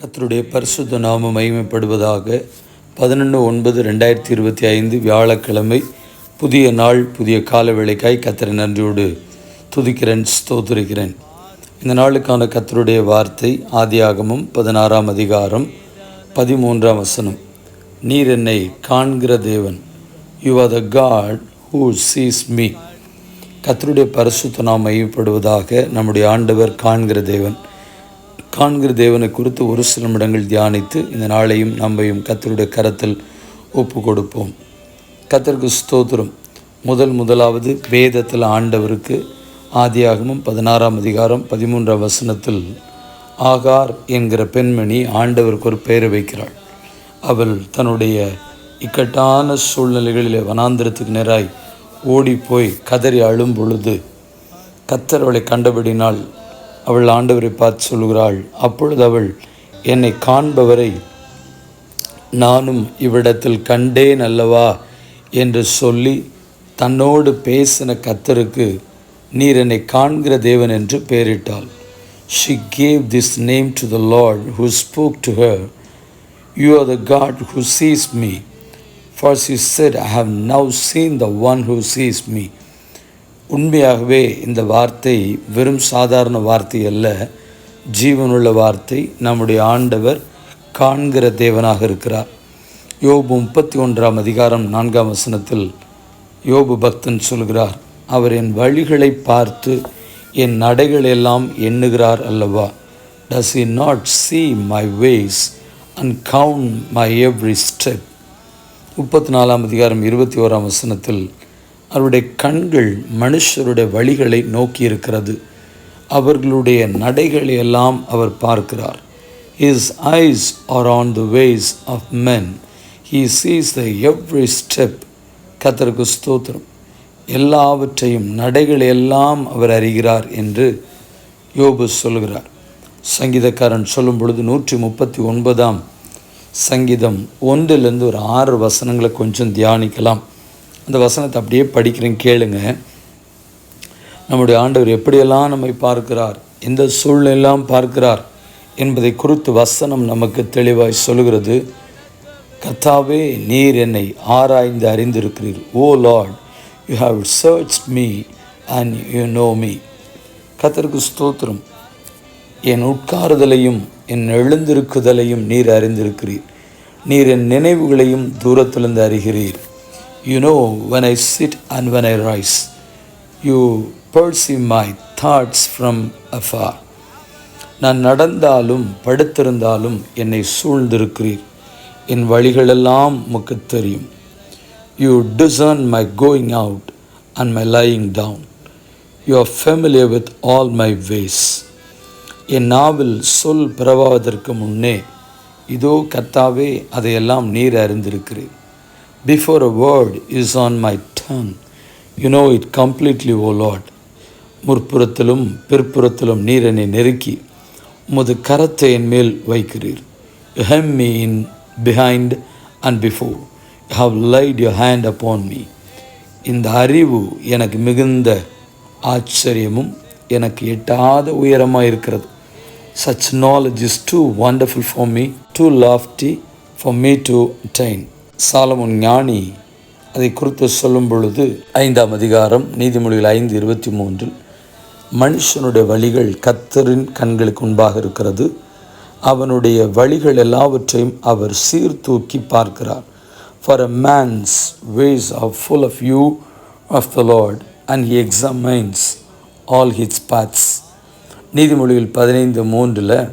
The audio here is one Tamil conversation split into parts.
கத்தருடைய பரிசுத்த நாம மகிமைப்படுவதாக பதினொன்று ஒன்பது ரெண்டாயிரத்தி இருபத்தி ஐந்து வியாழக்கிழமை புதிய நாள் புதிய கால வேலைக்காய் கத்தரை நன்றியோடு துதிக்கிறேன் ஸ்தோத்திரிக்கிறேன். இந்த நாளுக்கான கத்தருடைய வார்த்தை ஆதியாகமும் பதினாறாம் அதிகாரம் பதிமூன்றாம் வசனம். நீர் என்னை காண்கிற தேவன். You are the God who sees me கத்தருடைய பரிசுத்த நாம் மையப்படுவதாக நம்முடைய ஆண்டவர் காண்கிற தேவன். காண்கிற தேவனை குறித்து ஒரு சில நிமிடங்கள் தியானித்து இந்த நாளையும் நம்மையும் கத்தருடைய கரத்தில் ஒப்பு கொடுப்போம் கத்தருக்கு ஸ்தோத்திரம். முதல் முதலாவது வேதத்தில் ஆண்டவருக்கு ஆதியாகமும் பதினாறாம் அதிகாரம் பதிமூன்றாம் வசனத்தில் ஆகார் என்கிற பெண்மணி ஆண்டவருக்கு ஒரு பெயரை வைக்கிறாள். அவள் தன்னுடைய இக்கட்டான சூழ்நிலைகளிலே வனாந்திரத்துக்கு நேராய் ஓடிப்போய் கதறி அழும் பொழுது கத்தர் அவளை கண்டபடினால் அவள் ஆண்டவரை பார்த்து சொல்கிறாள் அப்பொழுது அவள் என்னை காண்பவரை நானும் இவ்விடத்தில் கண்டேன் அல்லவா? என்று சொல்லி தன்னோடு பேசின கத்தருக்கு நீர் என்னை காண்கிற தேவன் என்று பெயரிட்டாள். She gave this name to the Lord who spoke to her you are the God who sees me for she said I have now seen the one who sees me உண்மையாகவே இந்த வார்த்தை வெறும் சாதாரண வார்த்தை அல்ல. ஜீவனுள்ள வார்த்தை நம்முடைய ஆண்டவர் காண்கிற தேவனாக இருக்கிறார். யோபு முப்பத்தி ஒன்றாம் அதிகாரம் நான்காம் வசனத்தில் யோபு பக்தன் சொல்கிறார் அவர் என் வழிகளை பார்த்து என் நடைகள் எல்லாம் எண்ணுகிறார் அல்லவா? Does he not see my ways and count my every step முப்பத்தி நாலாம் அதிகாரம் இருபத்தி ஓராம் வசனத்தில் அவருடைய கண்கள் மனுஷருடைய வழிகளை நோக்கி இருக்கிறது. அவர்களுடைய நடைகளை எல்லாம் அவர் பார்க்கிறார். His eyes are on the ways of men he sees the every step கத்தருக்கு ஸ்தோத்திரம். எல்லாவற்றையும் நடைகளை எல்லாம் அவர் அறிகிறார் என்று யோபு சொல்கிறார். சங்கீதக்காரன் சொல்லும் பொழுது நூற்றி முப்பத்தி ஒன்பதாம் சங்கீதம் ஒன்றிலிருந்து ஒரு ஆறு வசனங்களை கொஞ்சம் தியானிக்கலாம். அந்த வசனத்தை அப்படியே படிக்கிறேன் கேளுங்க. நம்முடைய ஆண்டவர் எப்படியெல்லாம் நம்மை பார்க்கிறார் எந்த சூழ்நிலையெல்லாம் பார்க்கிறார் என்பதை குறித்து வசனம் நமக்கு தெளிவாய் சொல்கிறது கத்தாவே நீர் என்னை ஆராய்ந்து அறிந்திருக்கிறீர். O Lord you have search me and you know me. கத்தருக்கு ஸ்தோத்திரம். என் உட்காருதலையும் என் எழுந்திருக்குதலையும் நீர் அறிந்திருக்கிறீர். நீர் என் நினைவுகளையும் தூரத்திலிருந்து அறிகிறீர். You know when I sit and when I rise. You perceive my thoughts from afar. நான் நடந்தாலும் படுத்திருந்தாலும் என்னை சூழ்ந்திருக்கிறீர் என் வழிகளெல்லாம் உமக்கு தெரியும் you discern my going out and my lying down you are familiar with all my ways என் நாவில் சொல் பிறவாவதற்கு முன்னே இதோ கத்தாவே அதையெல்லாம் நீர் அறிந்திருக்கிறேன் Before a word is on my tongue, you know it completely, O Lord. முற்புறத்திலும் பிற்புறத்திலும் நீர் என்னை நெருக்கி உமது கரத்தை என் மேல் வைக்கிறீர். You hem me in behind and before you have laid your hand upon me இந்த அறிவு எனக்கு மிகுந்த ஆச்சரியமும் எனக்கு எட்டாத உயரமாக இருக்கிறது. Such knowledge is too wonderful for me too lofty for me to attain Solomon ஞானி அதை குறித்து சொல்லும் பொழுது ஐந்தாம் அதிகாரம் நீதிமொழிகள் ஐந்து இருபத்தி மூன்றில் மனுஷனுடைய வழிகள் கத்தரின் கண்களுக்கு முன்பாக இருக்கிறது. அவனுடைய வழிகள் எல்லாவற்றையும் அவர் சீர்தூக்கி பார்க்கிறார். For a man's ways of full of you of the Lord and he examines all his paths நீதிமொழியில் பதினைந்து மூன்றில்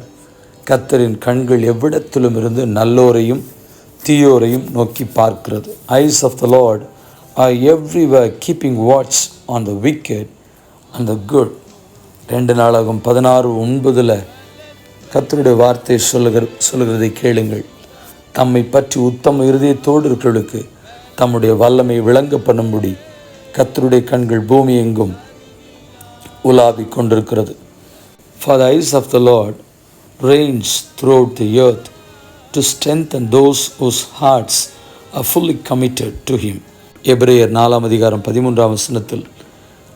கத்தரின் கண்கள் எவ்விடத்திலும் இருந்து நல்லோரையும் தீயோரையும் நோக்கி பார்க்கிறது. Eyes of the Lord are everywhere keeping watch on the wicked and the good ரெண்டு நாளாகும் பதினாறு ஒன்பதில் கத்தருடைய வார்த்தை சொல்லுகிற சொல்லுகிறதை கேளுங்கள். தம்மை பற்றி உத்தம இருதயத்தோடு இருக்கிறவர்களுக்கு தம்முடைய வல்லமை விளங்க பண்ணும்படி கத்தருடைய கண்கள் பூமி எங்கும் உலாவிக் கொண்டிருக்கிறது. For the eyes of the Lord range throughout the earth to strengthen those whose hearts are fully committed to him எப்ரேயர் நாலாம் அதிகாரம் பதிமூன்றாம் வசனத்தில்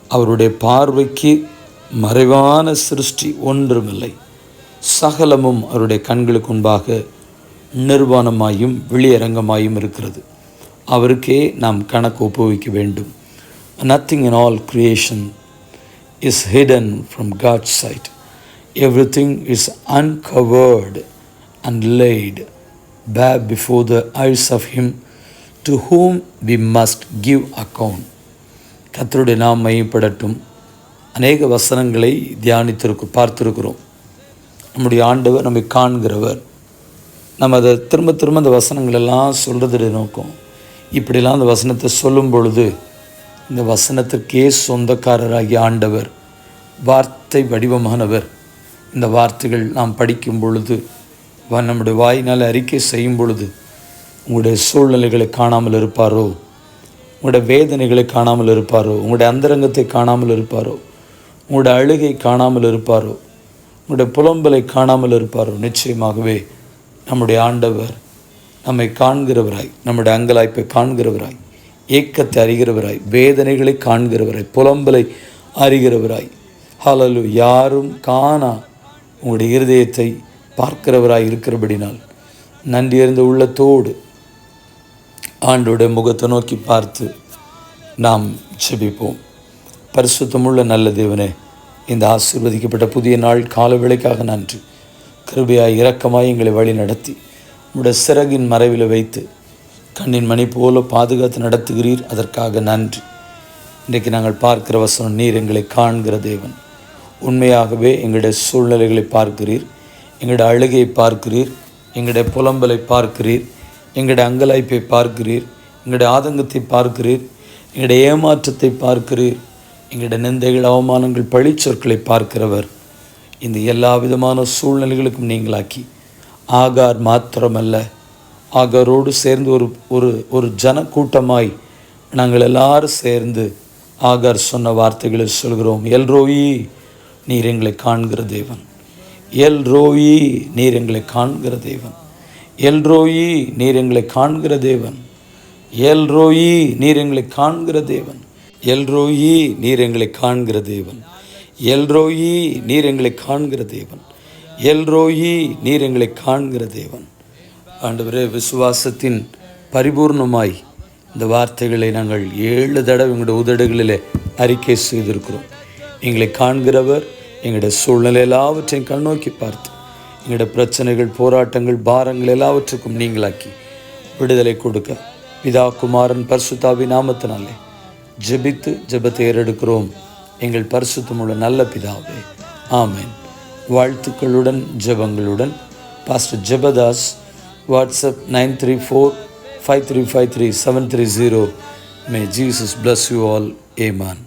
அவருடைய பார்வைக்கு மறைவான சிருஷ்டி ஒன்றுமில்லை. சகலமும் அவருடைய கண்களுக்கு முன்பாக நிர்வாணமாயும் வெளியரங்கமாயும் இருக்கிறது. அவருக்கே நாம் கணக்கு ஒப்புவிக்க வேண்டும். Nothing in all creation is hidden from God sight everything is uncovered and laid bare before the eyes of him to whom we must give account கத்தருடைய நாம் மையப்படட்டும் அநேக வசனங்களை தியானித்திருக்கு பார்த்துருக்கிறோம். நம்முடைய ஆண்டவர் நம்மை காண்கிறவர். நம்ம அதை திரும்ப திரும்ப அந்த வசனங்களெல்லாம் சொல்கிறது சொல்கிறதுடைய நோக்கம். இப்படிலாம் அந்த வசனத்தை சொல்லும் பொழுது இந்த வசனத்திற்கே சொந்தக்காரராகிய ஆண்டவர் வார்த்தை வடிவமானவர். இந்த வார்த்தைகள் நாம் படிக்கும் பொழுது நம்முடைய வாயினால் அறிக்கை செய்யும் பொழுது உங்களுடைய சூழ்நிலைகளை காணாமல் இருப்பாரோ? உங்களுடைய வேதனைகளை காணாமல் இருப்பாரோ? உங்களுடைய அந்தரங்கத்தை காணாமல் இருப்பாரோ? உங்களுடைய அழுகை காணாமல் இருப்பாரோ? உங்களுடைய புலம்பலை காணாமல் இருப்பாரோ? நிச்சயமாகவே நம்முடைய ஆண்டவர் நம்மை காண்கிறவராய் நம்முடைய அங்கலாய்ப்பை காண்கிறவராய் ஏக்கத்தை அறிகிறவராய் வேதனைகளை காண்கிறவராய் புலம்பலை அறிகிறவராய் ஹலலு யாரும் காணா உங்களுடைய இருதயத்தை பார்க்கிறவராய் இருக்கிறபடினால் நன்றியறிந்த உள்ளத்தோடு ஆண்டோடைய முகத்தை நோக்கி பார்த்து நாம் செபிப்போம் பரிசுத்தமுள்ள நல்ல தேவனே இந்த ஆசீர்வதிக்கப்பட்ட புதிய நாள் காலவேளைக்காக நன்றி. கிருபையாய் இரக்கமாய் எங்களை வழி நடத்தி உடைய சிறகின் மறைவில் வைத்து கண்ணின் மணி போல பாதுகாத்து நடத்துகிறீர். அதற்காக நன்றி. இன்றைக்கு நாங்கள் பார்க்கிற வசனம் நீர் எங்களை காண்கிற தேவன். உண்மையாகவே எங்களுடைய சூழ்நிலைகளை பார்க்கிறீர். எங்களுடைய அழுகையை பார்க்கிறீர் எங்களுடைய புலம்பலை பார்க்கிறீர் எங்களுடைய அங்கலாய்ப்பை பார்க்கிறீர் எங்களுடைய ஆதங்கத்தை பார்க்கிறீர் எங்களுடைய ஏமாற்றத்தை பார்க்கிறீர் எங்களுடைய நிந்தைகள் அவமானங்கள் பழிச்சொற்களை பார்க்கிறவர். இந்த எல்லா விதமான சூழ்நிலைகளுக்கும் நீங்களாக்கி ஆகார் மாத்திரமல்ல ஆகாரோடு சேர்ந்து ஒரு ஒரு ஒரு ஜனக்கூட்டமாய் நாங்கள் எல்லாரும் சேர்ந்து ஆகார் சொன்ன வார்த்தைகளை சொல்கிறோம். எல்ரோயி நீர் எங்களை காண்கிற தேவன். எல் ரோயி நீர் எங்களை காண்கிற தேவன். எல் ரோயி நீர் எங்களை காண்கிற தேவன். எல் ரோயி நீர் எங்களை காண்கிற தேவன். எல் ரோயி நீர் எங்களை காண்கிற தேவன். எல் ரோயி நீர் எங்களை காண்கிற தேவன். எல் ரோயி நீர் எங்களை காண்கிற தேவன். ஆண்டவரே விசுவாசத்தின் பரிபூர்ணமாய் இந்த வார்த்தைகளை நாங்கள் ஏழு தடவை எங்களுடைய உதடுகளிலே அறிக்கை செய்திருக்கிறோம். எங்களை காண்கிறவர் எங்களுடைய சூழ்நிலை எல்லாவற்றையும் கண்ணோக்கி பார்த்து எங்களுடைய பிரச்சனைகள் போராட்டங்கள் பாரங்கள் எல்லாவற்றுக்கும் நீங்களாக்கி விடுதலை கொடுக்க பிதா குமாரன் பரிசுத்தாவி நாமத்தினாலே ஜெபித்து ஜெபத்தை ஏறெடுக்கிறோம். எங்கள் பரிசுத்தமுள்ள நல்ல பிதாவே ஆமேன். வாழ்த்துக்களுடன் ஜெபங்களுடன். Pastor Jebadas WhatsApp nine three four five three five three seven three zero may Jesus bless you all Heman